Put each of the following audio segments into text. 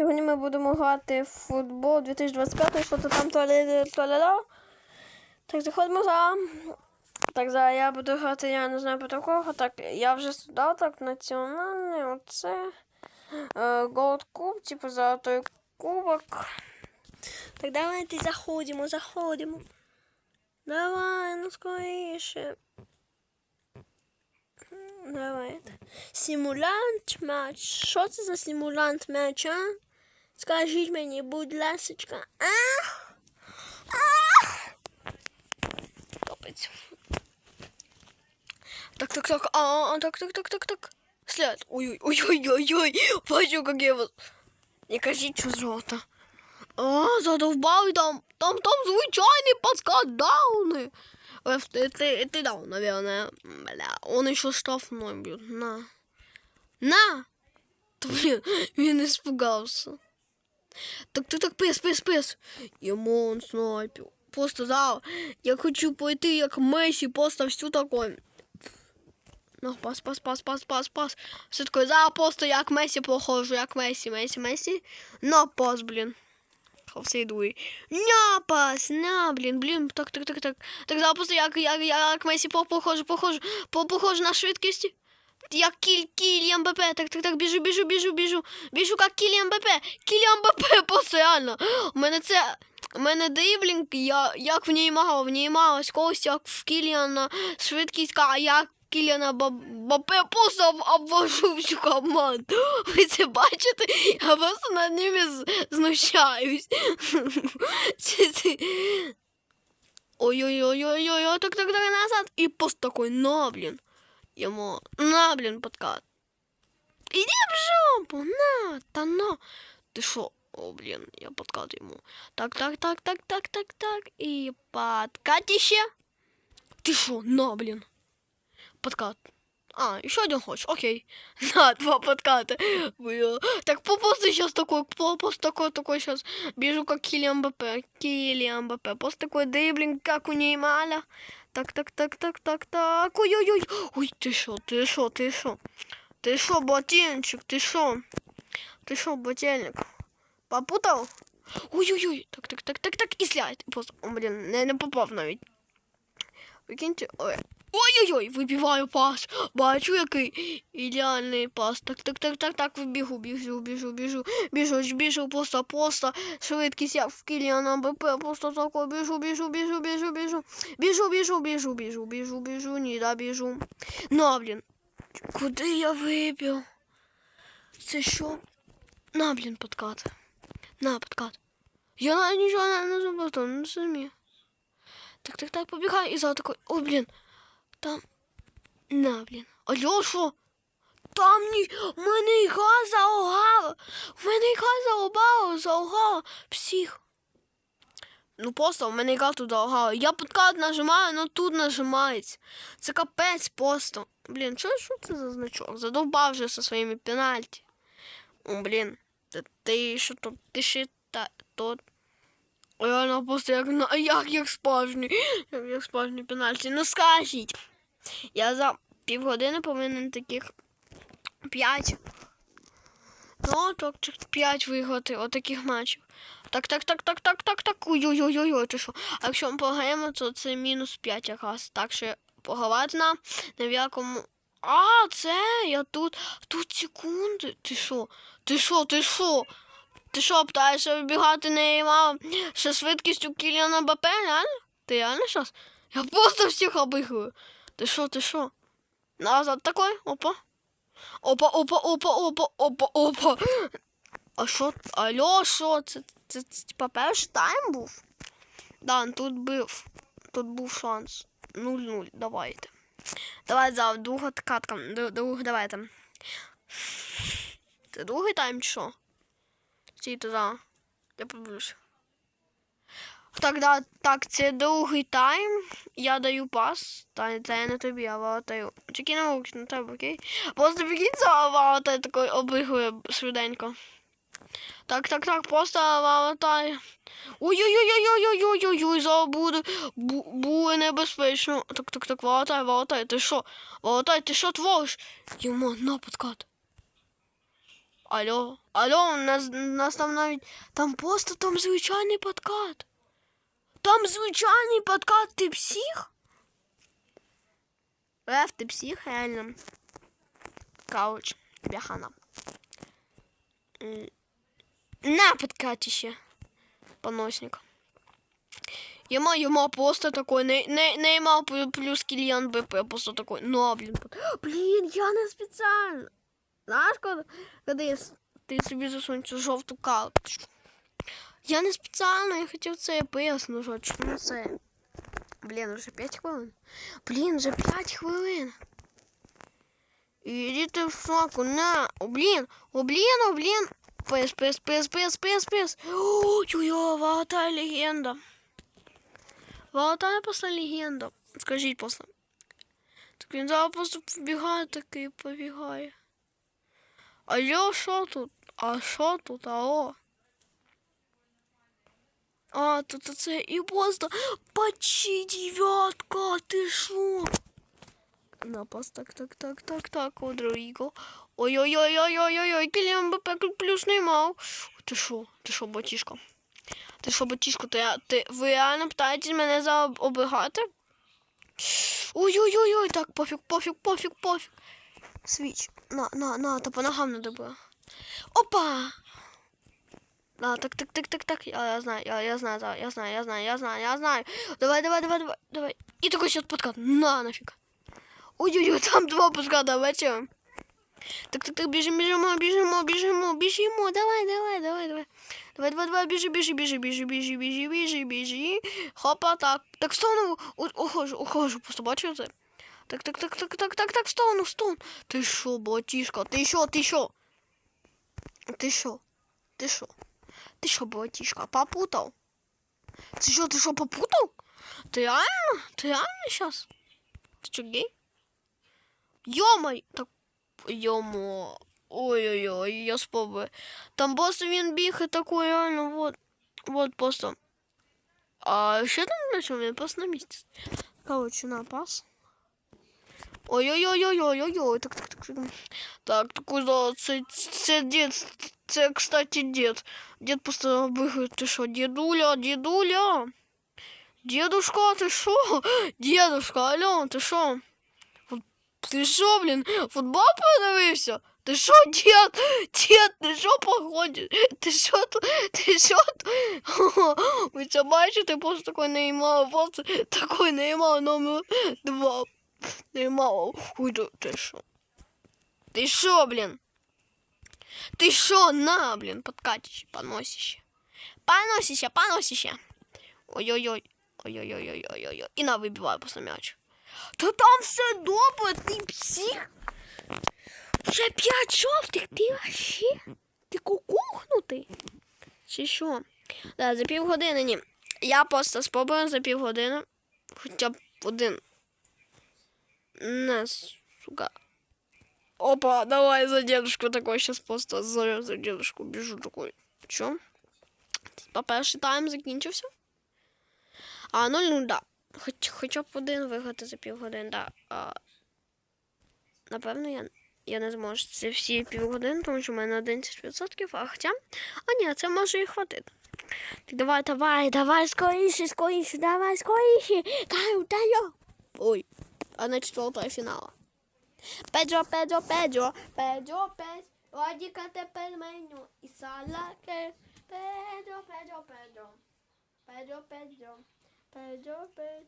Сьогодні ми будемо грати в футбол 2025, що то там толя Так, заходимо за. Так, зараз я буду грати, я не знаю про такого. Так, я вже сюди, так, національний, оце. Е, Голд куб, типу золотой кубок. Так, давайте заходимо, заходимо. Давай, ну скоріше. Давайте. Симулянт матч. Що це за симулянт матч, а? Скажіть мені, будь ласочка. А? А? Капець. Так, так, так. А, а, так, так, так, так, так. След. Ой-ой-ой-ой-ой. Бачу, як я вас. Не кажіть, що золото. А, задовбали там. Там, там звичайні паскадауни. Ты, ты, ты дал, наверное. Бля, он еще штрафной бьет. На. На! Да, блин, він испугался. Так ти так пис, пис, пис. Йому он снайпер. Просто за. Я хочу пойти як Месі, просто всю такой. Ну, пас, пас, пас, пас, пас, пас. Все такое, за, просто як Месі похожу, як Месі, Месі, Месі. На пас, блін. Все йдує. Няпас, на, блін, блін, так, так, так, так. Так запусти, як, як, як Месі по- похоже, похоже, по, похоже на швидкість. Як кіль, кіль МБП, так, так, так, біжу, біжу, біжу, біжу, біжу, як кіль МБП, кіль МБП, реально. У мене це, у мене дриблінг, я, як в ній мало, в ній мало, скорость, як в Кіліана, швидкість, а як Кіліана Бапе просто об- обвожу всю команду. Ви це бачите? Я просто над ними знущаюсь. Ой-ой-ой-ой-ой, так, так, так, назад. И пост такой, на, блин. Ему, на, блин, подкат. Иди в жопу, на, та на. Ты шо? О, блин, я подкат ему. Так, так, так, так, так, так, так. И подкатище. Ты шо? На, блин. Подкат. А, еще один хочешь? Окей. На, два подката. Бля. Так попусти сейчас такой, попуст такой, такой сейчас. Бежу как Килиан БП. Килиан БП. Пост такой дриблинг, как у Неймаля. Так, так, так, так, так, так. Ой-ой-ой. Ой, ты шо, ты шо, ты шо? Ты шо, ботинчик, ты шо? Ты шо, ботельник? Попутал? Ой-ой-ой. Так, так, так, так, так. І слайд. Просто, о, блін, не, не попав навіть. Викиньте. Ой-ой-ой, вибиваю пас. Бачу, який ідеальний пас. Так, так, так, так, так, вибігу, біжу, біжу, біжу, біжу, біжу, просто, просто. Швидкість, як в Кіліана БП, просто тако біжу, біжу, біжу, біжу, біжу. Біжу, біжу, біжу, біжу, біжу, біжу, ні, да, біжу. Ну, на, блін. Куди я вибіг? Це що? На, блін, подкат. На, подкат. Я навіть нічого не, не зробив, то не зумів. Так, так, так, побігаю і за такой, ой, блін. Там. На, блін. Алло. Там ні. У мене ігра заогала. У мене ігра заогала, заогала. Псих. Ну просто у мене ігра тут заогала. Я подкат нажимаю, ну тут нажимається. Це капець просто. Блін, що, що це за значок? Задовбав вже зі своїми пенальті. О, блін. Ти що тут? Ти ще та тут. Реально просто як на як, як справжній, як, як справжній пенальті. Ну скажіть. Я за півгодини повинен таких п'ять. Ну, так, п'ять виграти отаких матчів. Так, так, так, так, так, так, так. Ой-ой-ой-ой, ти що? А якщо ми програємо, то це мінус 5 якраз. Так що погравати нам в якому. А, це я тут. Тут секунди. Ти що? Ти що, ти що? Ти що, питаєшся вибігати не мав ще швидкістю Кіліана БП, реально? Ти реально щас? Я просто всіх обігаю. Ти що, ти що? Назад такой, опа. Опа, опа, опа, опа, опа, опа. А що? Алло, що? Це, це, це типа перший тайм був? Да, тут був. Тут був шанс. 0-0, давайте. Давай за друга катка. Друг, друг, давайте. Це другий тайм чи що? Стійте, да. Я подивлюся. Так, да, так, це другий тайм. Я даю пас. Та це я не тобі, а валатаю. Тільки на руки, на тебе, окей? Просто прикинься, валатай такий обігує швиденько. Так, так, так, просто валатай. Ой-ой-ой-ой-ой-ой-ой-ой, зараз буде, бу- буде небезпечно. Так, так, так, валатай, валатай, ти що? Валатай, ти що твориш? Йому, на. Алло, алло, у нас, нас там навіть. Там просто там звичайний подкат. Там звичайний подкат, ти псих? Лев, ти псих, реально. Кауч, тебе хана. На подкатище. Поносник. Ема, ема, просто такой, не, не, Неймар плю- плюс Кильян БП, просто такой, ну, блин, блин, я не специально. Когда я, с- ти собі засунь цю жовту карточку. Я не спеціально, я хотів це ЕПС нажати, чому це? Блін, вже 5 хвилин. Блін, вже 5 хвилин. Іди ти в соку, на, о, блін, о, блін, о, блін. Пес, пес, пес, пес, пес, пес. Ой-ой-ой, легенда. Валата просто легенда. Скажіть просто. Так він зараз просто побігає такий, побігає. Алло, що тут? А що тут? Алло? А, тут це і просто почти дев'ятка, ти що? Напас, так, так, так, так, так, о, Дройго. Ой-ой-ой-ой-ой-ой, Кіліан БП плюс не мав. Ти що? Ти що, батішка? Ти що, батішко, ти, ти, ви реально питаєтесь мене заобігати? Ой-ой-ой-ой, так, пофіг, пофіг, пофіг, пофіг. Свіч, на, на, на, та по ногам надо було. Опа! А, так, так, так, так, так, я, я знаю, я, я знаю, я знаю, я знаю, я знаю, я знаю. Давай, давай, давай, давай, давай. И такой сейчас подкат, на, нафиг. Ой-ой-ой, там два подката, бачимо. Так, так, так, біжимо, біжимо, біжимо, біжимо, біжимо, давай, давай, давай, давай. Давай, давай, давай, біжи, біжи, біжи, біжи, біжи, біжи, біжи, біжи. Хопа, так. Так, стону, ухожу, ухожу, просто бачив це? Так, так, так, так, так, так, так, стоун, ну, стоун. Ты шо, братишка? Ты шо, ты шо? Ты шо? Ты шо? Ты шо, братишка, попутал? Ты шо, ты шо, попутал? Ты реально? Ты реально сейчас? Ты чё, гей? Ё-мой! Так, ё-мо. Ой-ой-ой, я спробую. Там босс він біг такой реально, вот. Вот просто. А ще там начал, він просто на месте. Короче, на пас. Ой-ой-ой-ой-ой-ой-ой. Так, так, так. так. Так, такой за це, дід. Це, кстати, дід. Дід просто бігає. Ти що, дідуля, дідуля? Дедушка, ти що? Дедушка, алло, ти що? Ти що, блін, футбол подивився? Ти що, дід? Дід, ти що походиш? Ти що тут? Ти що тут? Ви це бачите, просто такой Неймар, просто такой Неймар номер два. Неймар, ой, да ти що? Ти що, блін? Ти що, на, блін, подкатище, поносище. Поносище, поносище. Ой-ой-ой. Ой-ой-ой-ой-ой-ой. І на вибиваю просто м'яч. Та там все добре, ти псих. Вже п'ять жовтих, ти вообще? Ти кукухнутий? Чи що? Да, за півгодини ні. Я просто спробую за півгодини. Хоча б один. Не, сука. Опа, давай за дедушку такой сейчас просто за, за дедушку біжу такой. Чо? Типа перший тайм закінчився. А, ну, ну да. Хоч, хоча б один виграти за півгодини, да. А, напевно, я, я не зможу це всі півгодини, тому що в мене 11%, а хоча. А ні, це може і хватити. Так давай, давай, давай, скоріше, скоріше, давай, скоріше. Каю, даю. Ой, Она четвертая финала. Педжо, Педжо, Педжо, Педжо, Педжо, Вадика тепер меню і салаке. Педжо, Педжо, Педжо, Педжо, Педжо, Педжо, Педжо.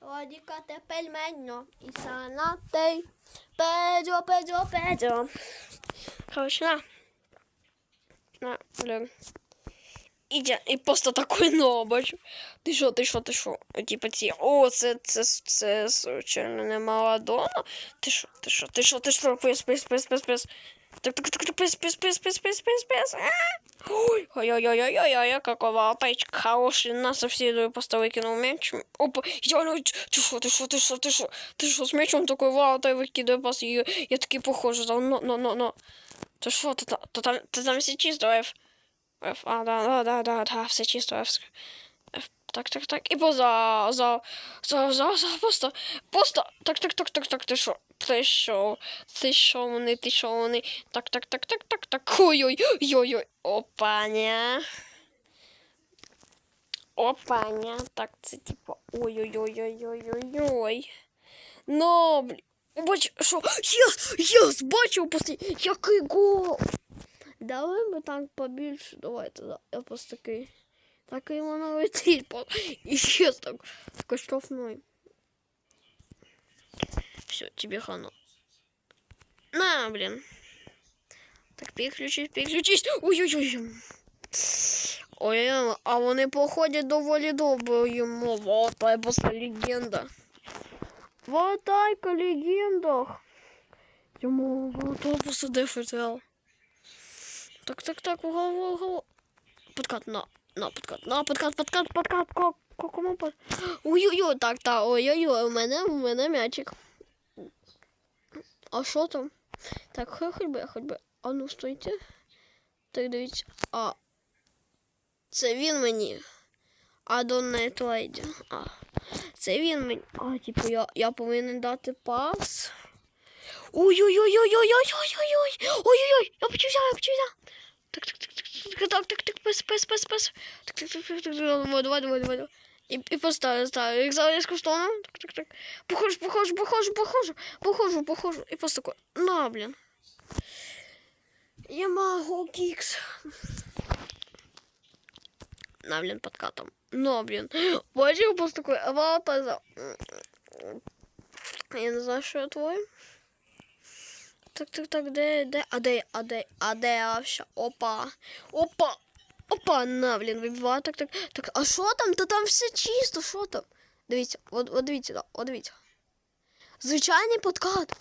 Вадика тепер меню і салате. Педжо, Педжо, Педжо. Хорошо, на. На, блин Іде, і просто такой ну, бачу. Ти що, ти що, ти що? Типа ці, о, це, це, це, звичайно, не Маладона. Ти що, ти що, ти що, ти що, пис, пис, пис, пис, пис. Так, так, так, так, пис, пис, пис, пис, пис, пис, пис. А! Ой, ой-ой-ой-ой-ой, какого тайчик хороший. На соседу просто выкинул мяч. Опа, идеально. Ты что, ты что, ты что, ты что? Ты что, с мячом такой, вау, тай выкидываю пас. Я, я такой похож, но, но, но, но, но. Ты что, ты, та- ты там, ты там все чисто, а, да, да, да, да, да, все чисто. Так, так, так. І поза, за, за, за, за, просто, просто, так, так, так, так, так, ти що? Ти що? Ти що вони, ти що вони? Так, так, так, так, так, так, ой-ой, ой-ой, опаня. Опаня, так, це типу, ой-ой-ой-ой-ой-ой-ой. Ну, блін. Бач, що? Єс, єс, бачив після, який гол. Давай ми так побільше, давайте, да. Я просто такий. Такий воно летить, по... і ще так, такой штрафной. Все, тебе хано. На, блин. Так, переключись, переключись. Ой-ой-ой. Ой, а вони походять доволі довго йому. Вот, та просто легенда. Вот тайка легенда. Йому вот просто ДФТЛ. Так, так, так, угол, угол. Подкат, на, на, подкат, на, подкат, подкат, подкат, ко, ко, кому под... Ой-ой-ой, так, так, ой-ой-ой, у мене, у мене м'ячик. А що там? Так, хоч би, хоч би. А ну, стойте. Так, дивіться. А. Це він мені. А до Найтлейді. А. Це він мені. А, типу, я, я повинен дати пас. Ой-ой-ой-ой-ой-ой-ой-ой-ой. Ой-ой-ой, я почувся, я почувся. Так, так, так, так, так, так, так, так, пес, пес, пес, пес. Так, так, так, так, так, давай, давай, давай, давай. І, і поставлю, ставлю. Як зараз безкоштовно. Так, так, так. Похожу, похожу, похожу, похожу, похожу, похожу. І просто такой, на, блін. Я могу кикс. На, блин, подкатом. Но, блин. Бачив просто такой, аватар. Я не знаю, що твой. Так, так, так, де, де, а де, а де, а де, все, опа, опа, опа, на, блін, вибиває, так, так, так, а що там, та там все чисто, що там? Дивіться, от, от дивіться, да, от дивіться. Звичайний подкат.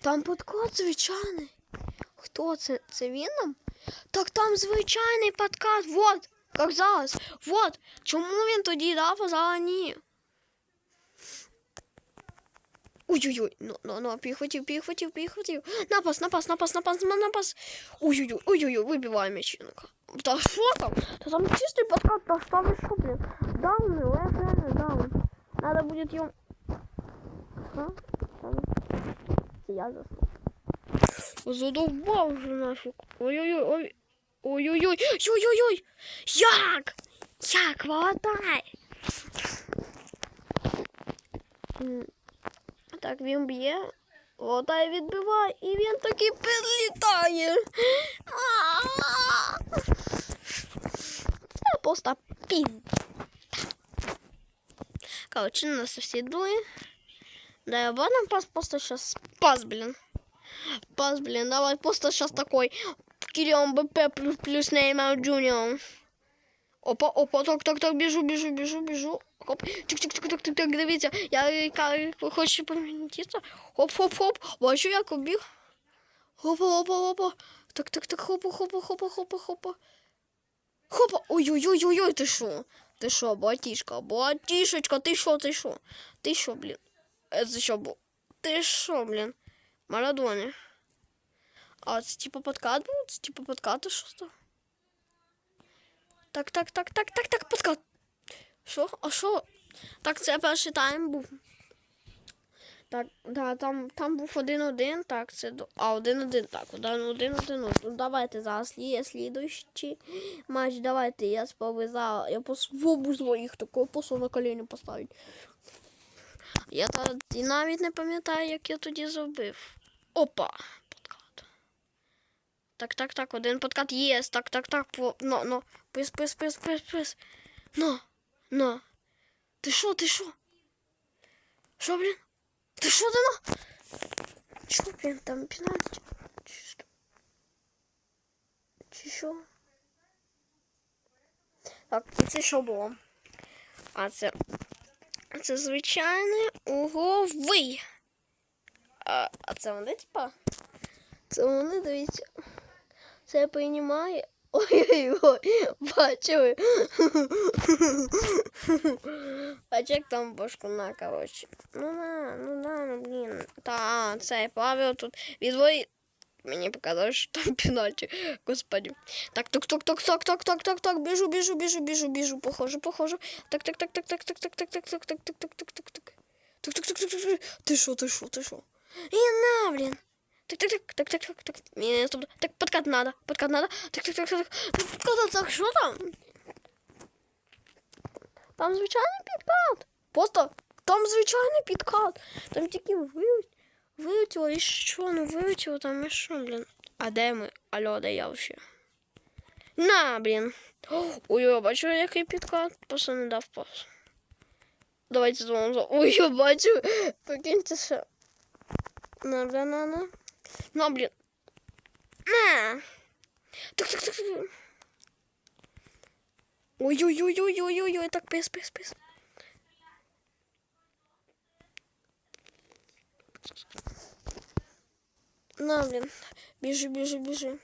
Там подкат звичайний. Хто це? Це він нам? Так там звичайний подкат, вот, зараз, вот. Чому він тоді дав, а зараз ні? Ой-ой-ой, ну, ну, ну, перехватил, перехватил, перехватил. Напас, напас, напас, напас, на- напас. Ой-ой-ой, ой-ой-ой, выбиваем мячинка. Да что там? Да там чистый подкат, да что вы что, блин? Дауны, лэф, даун. Надо будет ем... А? Там. Я заснул. Задолбал уже нафиг. Ой-ой-ой, ой. Ой-ой-ой, ой-ой-ой. Як? Як, молодай. М. Так, він б'є. Лотай відбиває, і він таки підлітає. А-а-а. Це просто пін. Короче, нас всі дує. Да, я нам пас просто сейчас пас, блин. Пас, блин, давай просто сейчас такой Кирилл БП плюс, плюс Неймар Джуниор. Опа, опа, так, так, так, біжу, біжу, біжу, біжу. Хоп, тик, тик, тик, тик, тик, тик, дивіться, я хочу помінтіться. Хоп, хоп, хоп, бачу, як убіг. Хопа, опа, опа. Так, так, так, хопа, хопа, хопа, хопа, хопа. Хопа, ой-ой-ой-ой-ой, ти що? Ти що, батішка, батішечка, ти що, ти що? Ти що, блін? Е, Це що був? Ти що, блін? Марадоні. А це типа подкат був? Це типа подкат, що то? Так, так, так, так, так, так, подкат. Що? А що? Так, це перший тайм був. Так, да, там, там був один-один, так, це до. А, один-один, так, один-один-один. Ну, давайте зараз слід, слідуючий матч. Давайте, я спробую. Я спробую своїх такого посу на коліні поставити. Я та, і навіть не пам'ятаю, як я тоді зробив. Опа! Подкат. Так, так, так, один подкат є. Так, так, так, по. Ну, ну. Пис, пис, пис, пис, пис. Ну, ну. Ти що, ти що? Що, блін? Ти що ти на? Що, блін, там пенальті? Чи що? Чи що? Так, це що було? А це. Це звичайний уговий. А, а це вони, типа? Це вони, дивіться. Це приймає. Ой-ой-ой, бачили. Бач, як там башкуна, коротше. Ну на, ну на, ну блін. Та, цей Павел тут відвої. мені показалось, що там пенальті. Господи. Так, так, так, так, так, так, так, так, так, біжу, біжу, біжу, біжу, біжу, похожу, похожу. Так, так, так, так, так, так, так, так, так, так, так, так, так, так, так, так. Так, так, так, так, так, так. Ти що, ти що, ти що? І на, блін. Так, так, так, так, так, так, так. Ні, стоп. Так, подкат надо, подкат надо. Так, так, так, так. Ну, подкат, так, що там? Там звичайний підкат. Просто там звичайний підкат. Там тільки вилетіло, вилетіло і що, ну вилетіло там і що, блін. А де ми? Алло, де я вообще? На, блін. Ой, бачу, який підкат. Просто не дав пас. Давайте знову. Ой, я бачу. Прикиньте, що. На, на, на, на. Но, блин. На! Так, так, так. Ой-ой-ой-ой-ой-ой-ой, так, пес, пес, пес. На, блин. Бежи, бежи, бежи.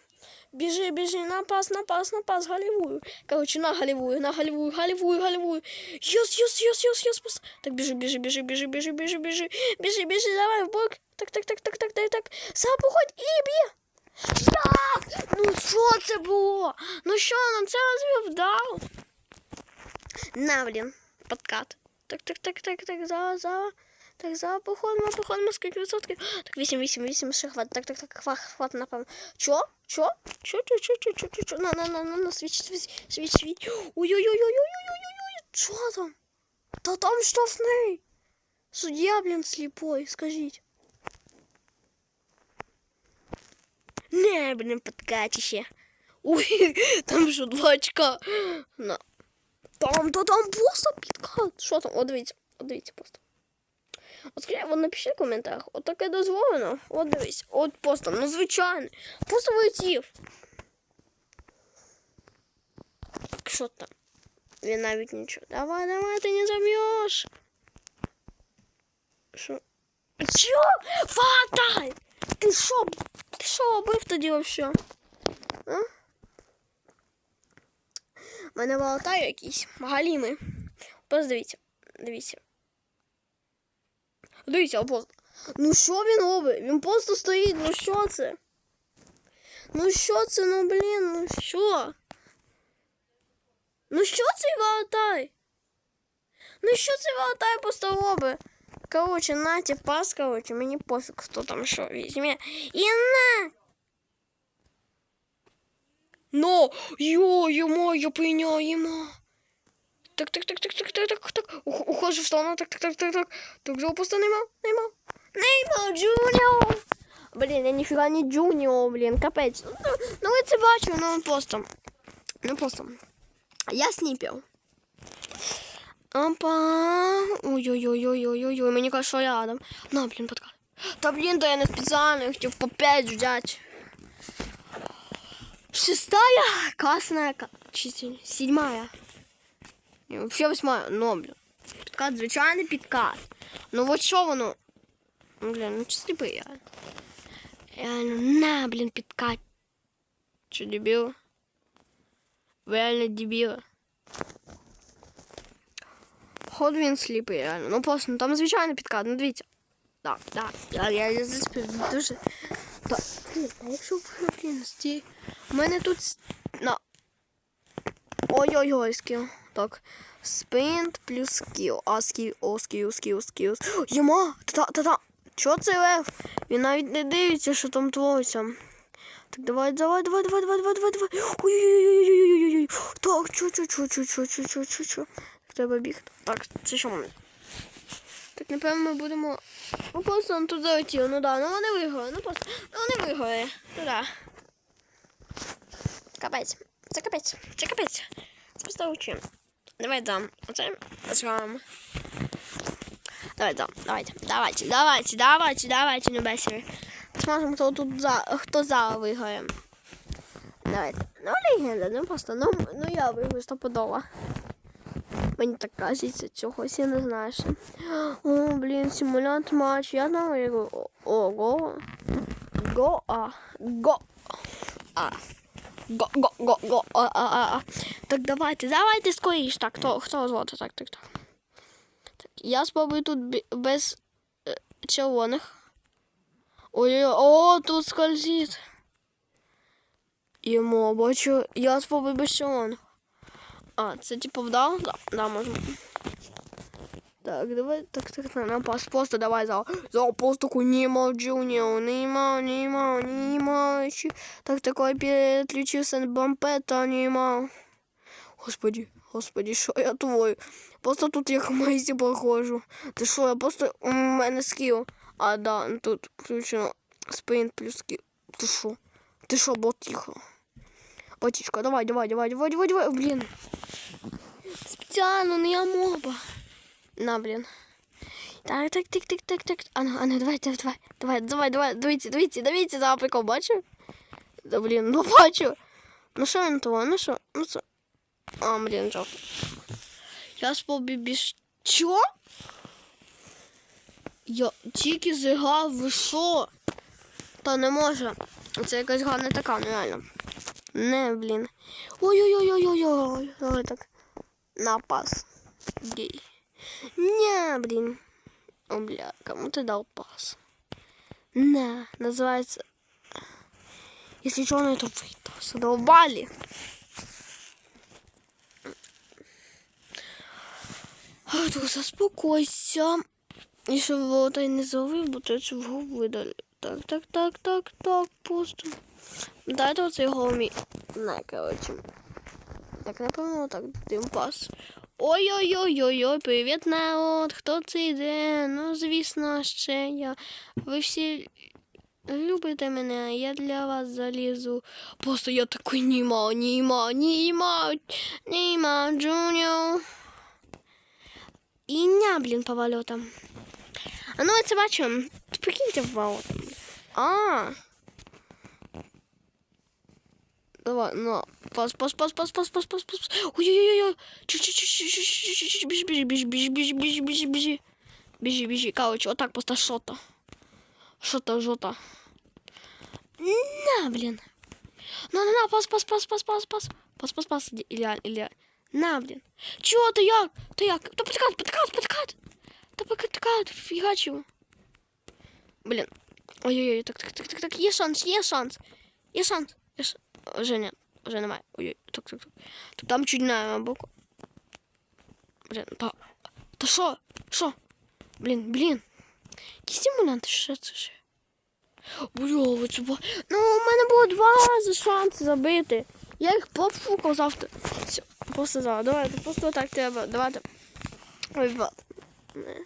Бежи, бежи, на пас, на пас, на пас, голевую. Короче, на голевую, на голевую, голевую, голевую. Йос, йос, йос, йос, йос, пас. Так, бежи, бежи, бежи, бежи, бежи, бежи, бежи. Бежи, бежи, давай в бок. Так, так, так, так, так, так, так. Сам походь і б'є. Так! Ну що це було? Ну що, нам це разве вдав? На, блін, подкат. Так, так, так, так, так, за, за. Так, за походимо, походимо, скільки відсотків? Так, 8, 8, 8, ще хват. Так, так, так, хват, хват, напевно. Чо? Чо? Чо, чо, чо, чо, чо, чо, чо? На, на, на, на, на, свіч, свіч, свіч, свіч. Ой-ой-ой-ой-ой-ой-ой-ой, що там? Та там штрафний. Суддя, блін, сліпой, скажіть. Не, блін, подкатище. Ой, там що, два очка. На. Там, та там просто підкат. Що там? От дивіться, от дивіться просто. От скажіть, от напишіть в коментарях, от таке дозволено. От дивись, от просто, ну звичайно. Просто вилетів. Так що там? Він навіть нічого. Давай, давай, ти не заб'єш. Що? Чо? Фатай! Ти що? Ти що робив тоді вообще? А? У мене волотаю якісь галіми. Просто дивіться, дивіться. Дивіться, просто. Ну що він робить? Він просто стоїть, ну що це? Ну що це, ну блін, ну що? Ну що цей волотай? Ну що цей волотай просто робить? Короче, нате пас, короче, мені пофіг, хто там що візьме. І на! Но! Йо, йомо, я прийняємо. Так, так, так, так, так, так, так, так. Ухожу в сторону, так, так, так, так, так. Так, жопу просто нема, нема. Нема, Джуніор! Блін, я ніфіга не Джуніор, блін, капець. Ну, ну ви це бачу, ну просто. Ну просто. Я сніпів. Опа. Ой-ой-ой-ой-ой-ой, мені кажуть, що рядом. На, блін, подкат. Та блін, то я не спеціально хотів по 5 взяти. Шестая классная, ка- чи седьмая. Вообще восьмая, ну, блін. Підкат, звичайний підкат. Ну вот що воно? Ну, блін, ну чи сліпий я. Реально, на, блін, підкат. Чи дебіл? Реально дебіли. Ход він сліпий, реально. Ну просто, ну там звичайний підкат, ну дивіться. Так, так, я, я, я заспів дуже. Так, блін, а якщо блін, сті... У мене тут на. Ой-ой-ой, скіл. Так. Спринт плюс скіл. А скіл, о, скіл, скіл, скіл. Йома! Та-та-та-та! Чого це лев? Він навіть не дивиться, що там твориться. Так, давай, давай, давай, давай, давай, давай, давай, давай. Ой-ой-ой-ой-ой-ой-ой. Так, чу, чу, чу, чу, чу, чу, чу, чу, чу. Треба бігти. Так, це що момент? Так, напевно, ми будемо. Ну просто он тут залетів. Ну да, ну вони виграли. Ну просто. Ну вони виграли. Ну да. Капець. Це капець. Це капець. Це просто учим. Давай дам. Оце зробимо. Давай дам. Давайте. Давайте. Давайте. Давайте. Давайте. Не бесили. Посмотрим, хто тут за хто зала виграє. Давайте. Ну, легенда, ну просто. Ну, ну я виграю стопудово. Мені так кажеться, чогось я не знаю. Ще. О, блін, симулянт матч. Я знаю. Ого. Го, а. Го. А. Го, го, го, го, а, а, а, а. Так, давайте, давайте скоріш. Так, хто, хто звати? Так, так, так. Так, я спробую тут без е, червоних. Ой, о, тут скользить. Йому, бачу, я спробую без червоних. А, це типу вдав? Да, да, можна. Так, давай, так, так, так, на пас, просто давай за, за просто Німо Джуніо, Німо, Німо, Німо, ще- так, такой переключився бампета, Німо. Господи, господи, що я твою? Просто тут як Мейсі похожу. Ти що, я просто, у мене скіл. А, да, тут включено спринт плюс скіл. Ти що? Ти що, бот, тихо. Батюшка, давай, давай, давай, давай, давай, давай, блін. Спеціально, не я моба. На, блін. Так, так, так, так, так, так. А ну, а ну, давай, давай, давай, давай, дивіться, дивіться, дивіться, за прикол, бачу? Да, блін, ну бачу. Ну що він того, ну що, ну що? А, блін, жовт. Я спробую більш... Чо? Я тільки зіграв, ви що? Та не може. Це якась не така, ну реально. Не, блін. Ой-ой-ой-ой-ой-ой. Давай так. На пас. Гей. Не, блін. О, бля, кому ты дал пас? Не, называется... Если что, на это выйду. Задолбали. Ах, так, заспокойся. І щоб волотай не завив, бо то цю гру видалі. Так, так, так, так, так, просто. Дайте оцей голомі. Не, коротше. Так, напевно, так, дим пас. Ой-ой-ой-ой-ой, привіт, народ. Хто це йде? Ну, звісно, ще я. Ви всі любите мене, я для вас залізу. Просто я такий німа, німа, німа, німа, джуніор. І ня, блін, по вольотам. А ну, це бачу. Прикиньте в ворота. А. Давай, на. Пас, пас, пас, пас, пас, пас, пас, пас. Ой-ой-ой. Бежи, бежи, бежи, бежи, бежи, бежи, бежи, бежи. Бежи, бежи. Короче, вот так просто что-то. Что-то жота. На, блин. На, на, на, пас, пас, пас, пас, пас, пас. Пас, пас, пас, Илья, Илья. На, блин. Чего ты як? Ты як? Да подкат, подкат, подкат. Да подкат, фигач его. Блин. Ой-ой-ой, так, так, так, так, так, есть шанс, есть шанс. Есть шанс. Есть шанс. Вже ні, вже немає. Ой-ой, так, так, так. Так там чуть не боку. Блін, та... Та що? Що? Блін, блін. Які стимулянти, що це ще? Бля, це ба- Ну, у мене було два рази шанси забити. Я їх пофукав завтра. Все, просто зараз. Давайте, просто так треба. Давайте. Ой. Не.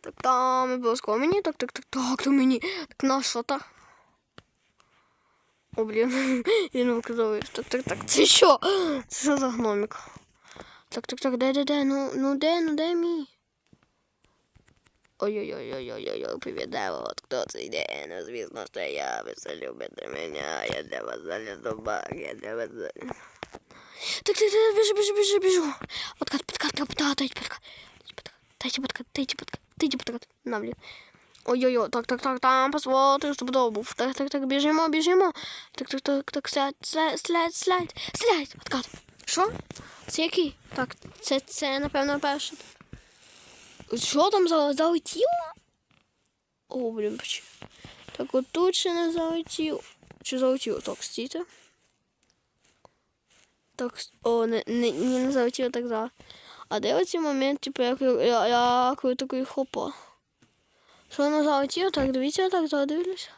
Так, там обов'язково мені. Так, так, так, так, то мені. Так, на що та? О, блін, він виказав. Так, так, так, це що? Це за гномик? Так, так, так, де, де, де? Ну, ну де, ну де мій? Ой-ой-ой-ой-ой-ой, привіт, вот хто це йде? Ну, звісно, що я, ви все любите мене, я для вас залізу баг, я для вас залізу. Так, так, так, біжу, біжу, біжу, біжу. Подкат, подкат, подкат, дайте подкат. Дайте подкат, дайте подкат, дайте подкат. На, блін. Ой-ой-ой, так, так, так, там посмотрим, щоб був. Так, так, так, біжимо, біжимо. Так, так, так, так, слайд, слайд, слайд, слайд, слайд, подкат. Що? Це який? Так, це, це, напевно, перший. Що там за залетіло? О, блін, поч- Так, от тут ще не залетів. Чи залетіло? Так, стійте. Так, о, не, не, не, не залетіло так за. А де оці момент, типу, як я, я, я коли такий хопа. Що воно залетіло? Так, дивіться, так, так, дивлюся.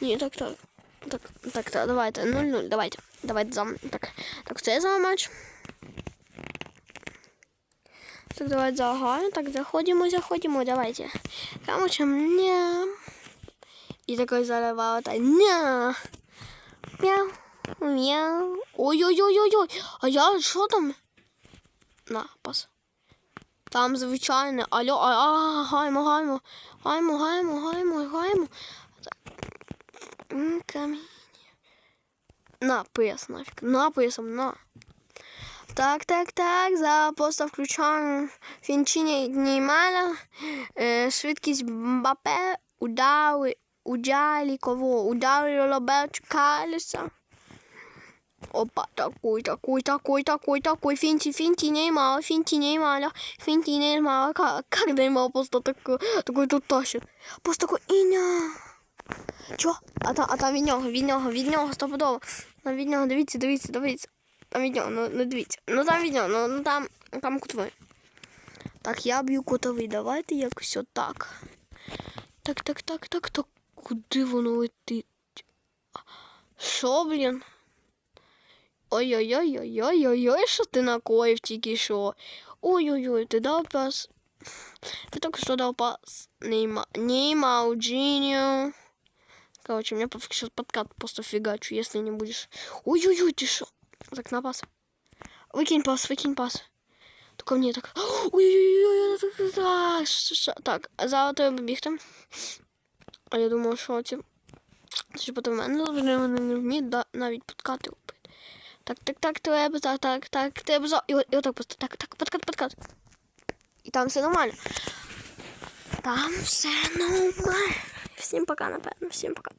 Ні, так, так. Так, так, так, давайте. 0-0, давайте. Давайте за. Так, так, це за матч. Так, давайте загально. Так, заходимо, заходимо, давайте. Короче, ня. И такой заливал это ня. Мяу. Мяу. Ой-ой-ой-ой-ой. А я що там? На, пас. Там звичайне. Алло, а, а, гаймо, гаймо. Гаймо, гаймо, гаймо, гаймо. Камінь. На, пояс нафиг. На, поясом, на. Так, так, так. За просто включаємо фінчині Неймара, е, швидкість Мбапе, удари, ударі кого? Удари Роберт Карлеса. Опа, такой, такой, такой, такой, такой, финти, финти, Неймар, финти, Неймара, финти, Неймара, как, как Неймар просто такой, такой тут тащит. Просто такой, иня. Чо? А там, а там від нього, від стопудово. Там від нього, дивіться, дивіться, дивіться. Там від нього, ну, ну дивіться. Ну там від нього, ну, ну там, там кутовий. Так, я б'ю кутовий. Давайте якось отак. Так, так, так, так, так. Куди воно летить? Що, блін? Ой-ой-ой-ой-ой-ой, що ти накоїв тільки що? Ой-ой-ой, ти дав пас. Ты только что дал пас. Нейма, Нейма, Джиню. Короче, у меня сейчас подкат просто фигачу, если не будешь. Ой-ой-ой, ты шо? Так, на пас. Выкинь пас, выкинь пас. Только мне так. Ой-ой-ой, так, ш- ш- так, за тебе бігти. А я думав, що ці. Що потім мене вони вони не вміють да- навіть подкати робити. Так, так, так, треба, так, так, так, треба за. І, от- і отак просто так, так, подкат, подкат. І там все нормально. Там все нормально. Всім пока, напевно. Всім пока.